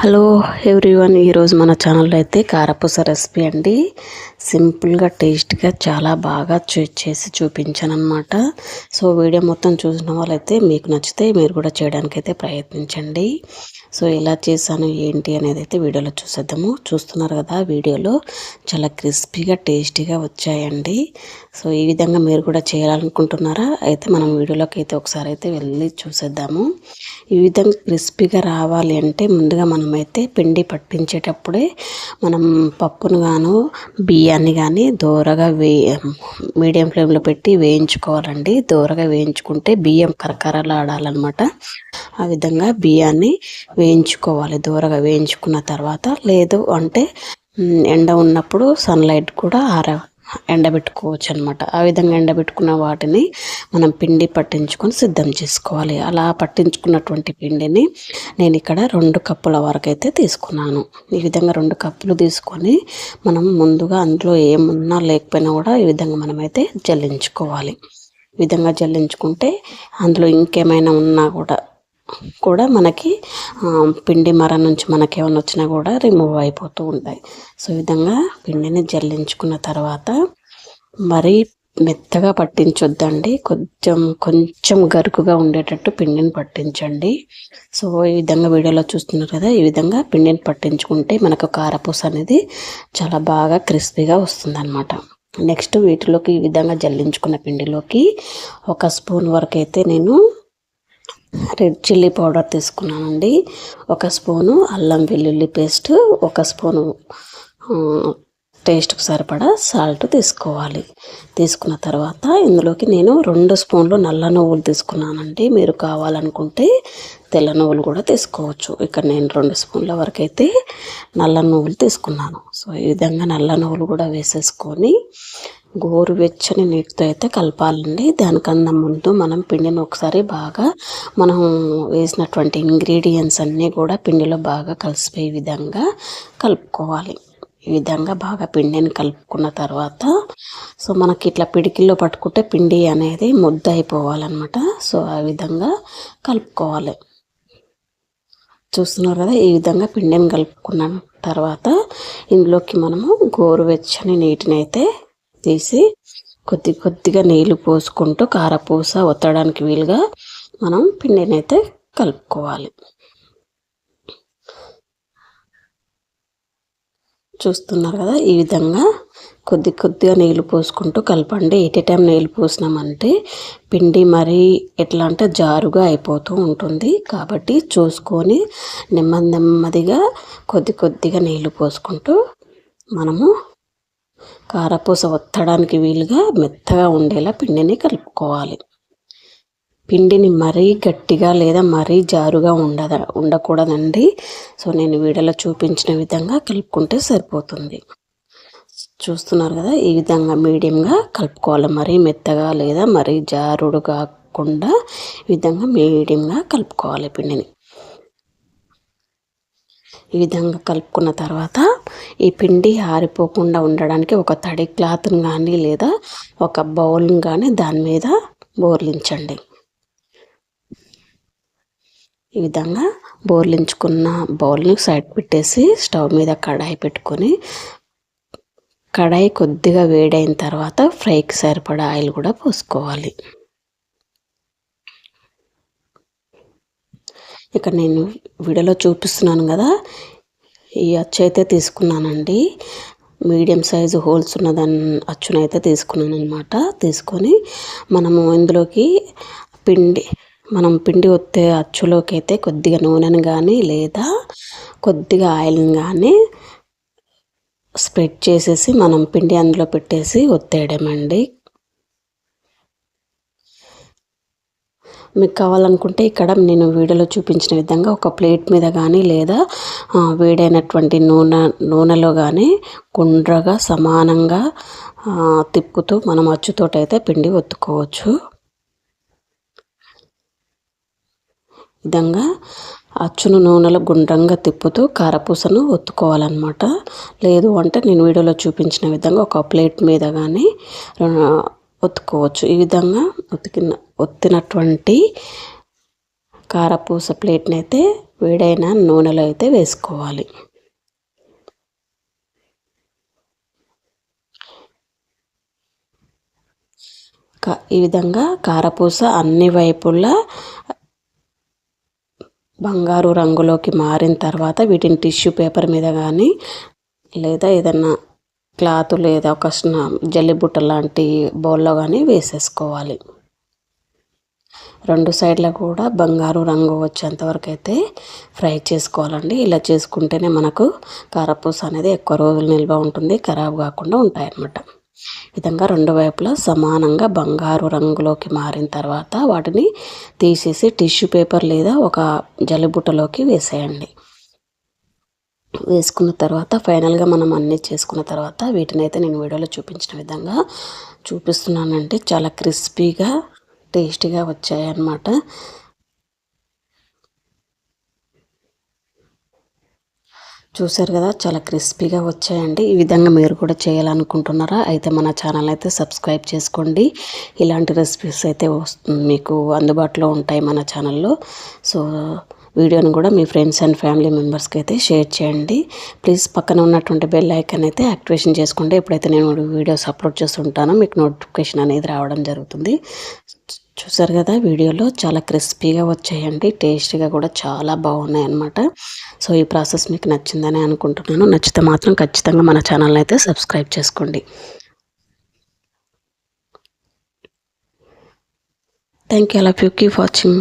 Hello everyone ఈరోజు మన ఛానల్లో అయితే కారపూస రెసిపీ అండి. సింపుల్గా టేస్ట్గా చాలా బాగా చేసి చూపించాను అనమాట సో వీడియో మొత్తం చూసిన వాళ్ళైతే మీకు నచ్చితే మీరు కూడా చేయడానికి అయితే ప్రయత్నించండి. సో ఎలా చేశాను ఏంటి అనేది అయితే వీడియోలో చూసేద్దాము. చూస్తున్నారు కదా వీడియోలో చాలా క్రిస్పీగా టేస్టీగా వచ్చాయండి. సో ఈ విధంగా మీరు కూడా చేయాలనుకుంటున్నారా అయితే మనం వీడియోలోకి అయితే ఒకసారి అయితే వెళ్ళి చూసేద్దాము. ఈ విధంగా క్రిస్పీగా రావాలి అంటే ముందుగా మనం మనమైతే పిండి పట్టించేటప్పుడే మనం పప్పును గాను బియ్యాన్ని కానీ దూరగా వే మీడియం ఫ్లేమ్లో పెట్టి వేయించుకోవాలండి. దూరగా వేయించుకుంటే బియ్యం కరకరలాడాలన్నమాట. ఆ విధంగా బియ్యాన్ని వేయించుకోవాలి. దూరగా వేయించుకున్న తర్వాత లేదు అంటే ఎండ ఉన్నప్పుడు సన్లైట్ కూడా ఆర ఎండబెట్టుకోవచ్చు అనమాట ఆ విధంగా ఎండబెట్టుకున్న వాటిని మనం పిండి పట్టించుకొని సిద్ధం చేసుకోవాలి. అలా పట్టించుకున్నటువంటి పిండిని నేను ఇక్కడ రెండు కప్పుల వరకు అయితే తీసుకున్నాను. ఈ విధంగా రెండు కప్పులు తీసుకొని మనం ముందుగా అందులో ఏమున్నా లేకపోయినా కూడా ఈ విధంగా మనమైతే జల్లించుకోవాలి. ఈ విధంగా జల్లించుకుంటే అందులో ఇంకేమైనా ఉన్నా కూడా కూడా మనకి పిండి మర నుంచి మనకి ఏమైనా వచ్చినా కూడా రిమూవ్ అయిపోతూ ఉంటాయి. సో ఈ విధంగా పిండిని జల్లించుకున్న తర్వాత మరీ మెత్తగా పట్టించొద్దండి. కొంచెం కొంచెం గరుకుగా ఉండేటట్టు పిండిని పట్టించండి. సో ఈ విధంగా వీడియోలో చూస్తున్నారు కదా ఈ విధంగా పిండిని పట్టించుకుంటే మనకు కారపూస అనేది చాలా బాగా క్రిస్పీగా వస్తుంది నెక్స్ట్ వీటిలోకి ఈ విధంగా జల్లించుకున్న పిండిలోకి ఒక స్పూన్ వరకు అయితే నేను రెడ్ చిల్లీ పౌడర్ తీసుకున్నానండి. ఒక స్పూను అల్లం వెల్లుల్లి పేస్ట్ ఒక స్పూను టేస్ట్కి సరిపడా సాల్ట్ తీసుకోవాలి. తీసుకున్న తర్వాత ఇందులోకి నేను రెండు స్పూన్లు నల్ల నువ్వులు తీసుకున్నానండి. మీరు కావాలనుకుంటే తెల్ల నువ్వులు కూడా తీసుకోవచ్చు. ఇక్కడ నేను రెండు స్పూన్ల వరకు అయితే నల్ల నువ్వులు తీసుకున్నాను. సో ఈ విధంగా నల్ల నువ్వులు కూడా వేసేసుకొని గోరువెచ్చని నీటితో అయితే కలపాలండి. దానికన్నా ముందు మనం పిండిని ఒకసారి బాగా మనం వేసినటువంటి ఇంగ్రీడియంట్స్ అన్నీ కూడా పిండిలో బాగా కలిసిపోయే విధంగా కలుపుకోవాలి. ఈ విధంగా బాగా పిండిని కలుపుకున్న తర్వాత సో మనకి ఇట్లా పిడికిల్లో పట్టుకుంటే పిండి అనేది ముద్ద అయిపోవాలన్నమాట సో ఆ విధంగా కలుపుకోవాలి. చూస్తున్నారు కదా ఈ విధంగా పిండిని కలుపుకున్న తర్వాత ఇందులోకి మనము గోరువెచ్చని నీటిని అయితే తీసి కొద్ది కొద్దిగా నీళ్ళు పోసుకుంటూ కారపూస ఒత్తడానికి వీలుగా మనం పిండిని అయితే కలుపుకోవాలి. చూస్తున్నారు కదా ఈ విధంగా కొద్ది కొద్దిగా నీళ్ళు పోసుకుంటూ కలపండి. ఎట్ టైం నీళ్ళు పోసినామంటే పిండి మరీ ఎట్లా అంటే జారుగా అయిపోతూ ఉంటుంది. కాబట్టి చూసుకొని నెమ్మది నెమ్మదిగా కొద్ది కొద్దిగా నీళ్ళు పోసుకుంటూ మనము కారపూస ఒత్తడానికి వీలుగా మెత్తగా ఉండేలా పిండిని కలుపుకోవాలి. పిండిని మరీ గట్టిగా లేదా మరీ జారుగా ఉండద ఉండకూడదండి. సో నేను వీడియోలో చూపించిన విధంగా కలుపుకుంటే సరిపోతుంది. చూస్తున్నారు కదా ఈ విధంగా మీడియంగా కలుపుకోవాలి. మరీ మెత్తగా లేదా మరీ జారుడు కాకుండా ఈ విధంగా మీడియంగా కలుపుకోవాలి పిండిని. ఈ విధంగా కలుపుకున్న తర్వాత ఈ పిండి ఆరిపోకుండా ఉండడానికి ఒక తడి క్లాత్ని కానీ లేదా ఒక బౌల్ని కానీ దాని మీద బోర్లించండి. ఈ విధంగా బోర్లించుకున్న బౌల్ని సైడ్ పెట్టేసి స్టవ్ మీద కడాయి పెట్టుకొని కడాయి కొద్దిగా వేడైన తర్వాత ఫ్రైకి సరిపడా ఆయిల్ కూడా పోసుకోవాలి. ఇక్కడ నేను వీడియోలో చూపిస్తున్నాను కదా. ఈ అచ్చు అయితే తీసుకున్నానండి. మీడియం సైజు హోల్స్ ఉన్నదాన్ని అచ్చునైతే తీసుకున్నాను అనమాట తీసుకొని మనము ఇందులోకి పిండి మనం పిండి ఒత్తే అచ్చులోకి అయితే కొద్దిగా నూనెను కానీ లేదా కొద్దిగా ఆయిల్ని కానీ స్ప్రెడ్ చేసేసి మనం పిండి అందులో పెట్టేసి ఒత్తేయడమండి. మీకు కావాలనుకుంటే ఇక్కడ నేను వీడియోలో చూపించిన విధంగా ఒక ప్లేట్ మీద కానీ లేదా వేడైనటువంటి నూనె నూనెలో కానీ గుండ్రగా సమానంగా తిప్పుతూ మనం అచ్చుతోటైతే పిండి ఒత్తుకోవచ్చు. విధంగా అచ్చును నూనెలో గుండ్రంగా తిప్పుతూ కారపూసను ఒత్తుకోవాలన్నమాట. లేదు అంటే నేను వీడియోలో చూపించిన విధంగా ఒక ప్లేట్ మీద కానీ ఒత్తుకోవచ్చు. ఈ విధంగా ఉతికిన ఒత్తినటువంటి కారపూస ప్లేట్ని అయితే వేడైన నూనెలో అయితే వేసుకోవాలి. ఈ విధంగా కారపూస అన్ని వైపులా బంగారు రంగులోకి మారిన తర్వాత వీటిని టిష్యూ పేపర్ మీద కానీ లేదా ఏదన్నా క్లాత్ లేదా ఒక జల్లిబుట్ట లాంటి బౌల్లో కానీ వేసేసుకోవాలి. రెండు సైడ్ల కూడా బంగారు రంగు వచ్చేంత వరకు అయితే ఫ్రై చేసుకోవాలండి. ఇలా చేసుకుంటేనే మనకు కారపూస అనేది ఎక్కువ రోజులు నిల్వ ఉంటుంది ఖరాబ్ కాకుండా ఉంటాయన్నమాట. విధంగా రెండు వైపులా సమానంగా బంగారు రంగులోకి మారిన తర్వాత వాటిని తీసేసి టిష్యూ పేపర్ లేదా ఒక జల్లిబుట్టలోకి వేసేయండి. వేసుకున్న తర్వాత ఫైనల్గా మనం అన్నీ చేసుకున్న తర్వాత వీటిని అయితే నేను వీడియోలో చూపించిన విధంగా చూపిస్తున్నానంటే చాలా క్రిస్పీగా టేస్టీగా వచ్చాయన్నమాట. చూసారు కదా చాలా క్రిస్పీగా వచ్చాయండి. ఈ విధంగా మీరు కూడా చేయాలనుకుంటున్నారా అయితే మన ఛానల్ అయితే సబ్స్క్రైబ్ చేసుకోండి. ఇలాంటి రెసిపీస్ అయితే మీకు అందుబాటులో ఉంటాయి మన ఛానల్లో. సో వీడియోని కూడా మీ ఫ్రెండ్స్ అండ్ ఫ్యామిలీ మెంబర్స్కి అయితే షేర్ చేయండి. ప్లీజ్ పక్కన ఉన్నటువంటి బెల్ ఐకన్ అయితే యాక్టివేషన్ చేసుకోండి. ఎప్పుడైతే నేను వీడియోస్ అప్లోడ్ చేస్తుంటానో మీకు నోటిఫికేషన్ అనేది రావడం జరుగుతుంది. చూసారు కదా వీడియోలో చాలా క్రిస్పీగా వచ్చాయండి. టేస్టీగా కూడా చాలా బాగున్నాయి అనమాట సో ఈ ప్రాసెస్ మీకు నచ్చిందని అనుకుంటున్నాను. నచ్చితే మాత్రం ఖచ్చితంగా మన ఛానల్ని అయితే సబ్స్క్రైబ్ చేసుకోండి. థ్యాంక్ యూ అలా యూ కీప్ వాచింగ్